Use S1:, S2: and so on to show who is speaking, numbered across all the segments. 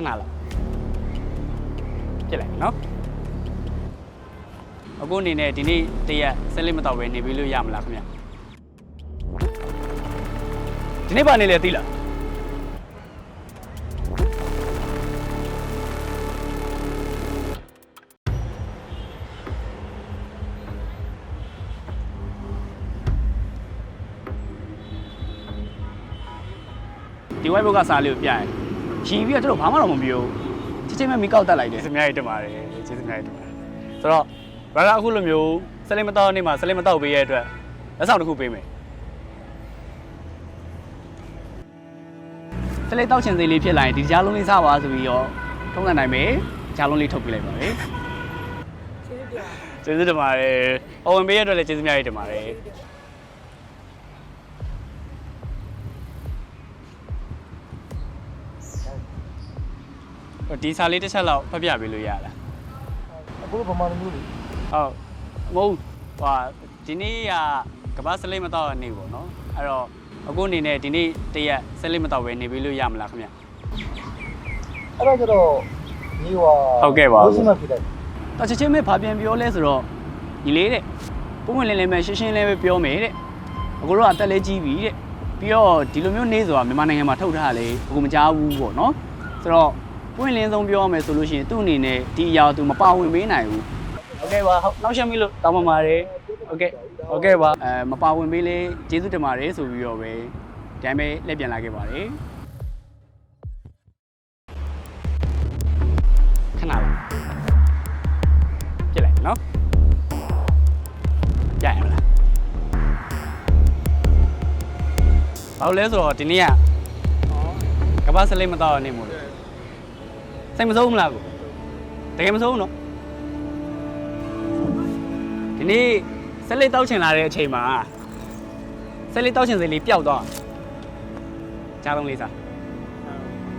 S1: ခဏလောက်ပြစ်လိုက်နော်အခုအနေနဲ့ဒီနေ့တရက်ဆက်လက်မတော့ပဲနေပြီးလို့ရမလားခင်ဗျဒီနေ့ပါနေလေသိလားဒီ white book ကစာလေးကိုပြရင် ရီပြီးတော့သူတို့ဘာမှတော့မပြောဘူးချက်ချင်းပဲမိကောက်တက်လိုက်တယ်စမြားကြီးတက်ပါတယ်ကျေးဇူးများကြီးတက်ပါတယ်ဆိုတော့ဘာသာအခုလိုမျိုးစလိမတောက်နေ့မှာစလိမတောက်ပေးရတဲ့အတွက်လက်ဆောင်တစ်ခုပေးမယ်စလိတောက်ချင်စိလေးဖြစ်လာရင်ဒီကြားလုံးလေးစားပါဆိုပြီးတော့ထုံးစံနိုင်မယ်ကြားလုံးလေးထုတ်ပေးလိုက်ပါမယ်ကျေးဇူးတင်ပါတယ်။အဝင်ပေးရတဲ့အတွက်လည်းကျေးဇူးများကြီးတင်ပါတယ်။ ဒီစာလေးတစ်ချက်လောက်ဖတ်ပြပေးလို့ရလား
S2: အခုဗမာလူမျိုးတွေ
S1: ဟုတ်မဟုတ်ဟာဒီနေ့ကကမ္ဘာစလိမ့်မတော့နေပေါ့နော်အဲ့တော့အခုအနေနဲ့ဒီနေ့တရက်စလိမ့်မတော့ပဲနေပြီးလို့ရမလားခင်ဗျ
S2: အဲ့ဒါကြတော့ညီဟွာ
S1: ဟုတ်ကဲ့ပါ
S2: ဘုရားမဖြစ်လိုက်
S1: တော့ချက်ချင်းပဲဘာပြန်ပြောလဲဆိုတော့ညီလေးတဲ့ပုံဝင်လင်းလင်းပဲရှင်းရှင်းလေးပဲပြောမယ်တဲ့အခုတော့အသက်လေးကြီးပြီတဲ့ပြီးတော့ဒီလိုမျိုးနေဆိုတာမြန်မာနိုင်ငံမှာထုတ်ထားတာလေအခုမကြားဘူးပေါ့နော်ဆိုတော့ ပွင့်လင်းဆုံးပြောရမယ်ဆိုလို့ရှိရင်သူ့အနေနဲ့ဒီအရာကိုသူမပါဝင်ပေးနိုင်ဘူးโอเคပါဟုတ်နောက်ရှက်ပြီလို့တောင်းပန်ပါတယ်โอเคโอเคပါအဲမပါဝင်ပေးလေကျေးဇူးတင်ပါတယ်ဆိုပြီးတော့ပဲဒီတိုင်းပဲလက်ပြန်လာခဲ့ပါတယ်ခဏလေး ပြစ်လိုက်နော်ရရမလားဘာလို့လဲဆိုတော့ဒီနေ့ကကမ္ဘာစလိမ့်မတော့နေမို့လို့ စိတ်မဆိုးဘူးမလားကိုတကယ်မဆိုးဘူးနော်ဒီနေ့ဆက်လက်တောက်ချင်လာတဲ့အချိန်မှာဆက်လက်တောက်ချင်စိတ်လေးပျောက်တော့ကြားလုံးလေးစား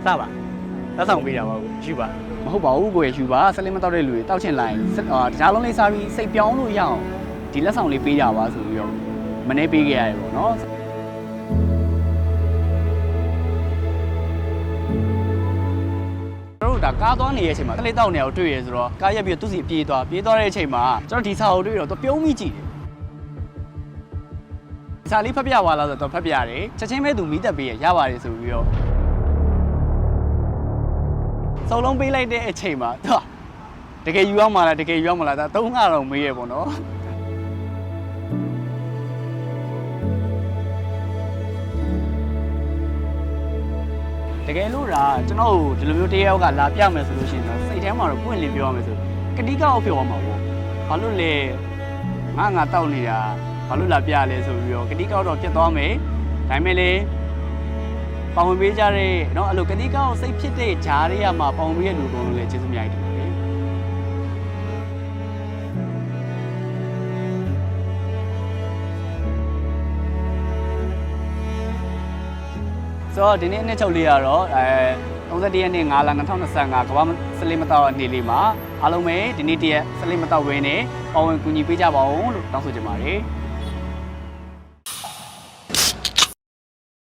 S1: စပါလက်ဆောင်ပေးတာပါကိုယူပါမဟုတ်ပါဘူးကိုရယူပါဆက်လက်မတောက်တဲ့လူတွေတောက်ချင်လာရင်စက်အာကြားလုံးလေးစားပြီးစိတ်ပြောင်းလို့ရအောင်ဒီလက်ဆောင်လေးပေးကြပါဆိုပြီးတော့မနေ့ပေးခဲ့ရတယ်ပေါ့နော် ကျွန်တော်တို့ဒါကားသွားနေတဲ့အချိန်မှာတလေးတောက်နေအောင်တွေ့ရဆိုတော့ကားရက်ပြီးတော့သူ့စီပြေးသွားပြေးသွားတဲ့အချိန်မှာကျွန်တော်ဒီစာကိုတွေ့တော့သူပြုံးမိကြည့်တယ်စာလေးဖတ်ပြသွားလားဆိုတော့ဖတ်ပြတယ်ချက်ချင်းပဲသူမိသက်ပေးရရပါတယ်ဆိုပြီးတော့စုံလုံးပေးလိုက်တဲ့အချိန်မှာသူကတကယ်ယူအောင်မလားတကယ်ယူအောင်မလားဒါသုံးခါတော့မေးရပေါ့နော် ကယ်လို့ဒါကျွန်တော်တို့ဒီလိုမျိုးတရားရောက်ကလာပြမယ်ဆိုလို့ရှိရင်တော့စိတ်ထဲမှာတော့ပွင့်လင်းပြောရမယ်ဆိုကတိကောက်ပြောရမှာပေါ့ဘာလို့လဲငါငါတောက်နေတာဘာလို့လာပြလဲဆိုပြီးတော့ကတိကောက်တော့ပြတ်သွားမယ်ဒါပေမဲ့လေပေါဝင်ပေးကြတဲ့เนาะအဲ့လိုကတိကောက်စိတ်ဖြစ်တဲ့ဂျားတွေကမှပေါဝင်ပေးရလူကုန်လို့လည်းကျေးဇူးများကြီး ဆိုတော့ဒီနေ့အနှစ်ချုပ်လေးကတော့အဲ31ရက်နေ့9လ2025ကမ္ဘာစလိမတော့နေ့လေးမှာအားလုံးပဲဒီနေ့တရက်စလိမတော့ဝင်းနဲ့ပဝင်ကူညီပေးကြပါဦးလို့တောင်းဆိုချင်ပါတယ်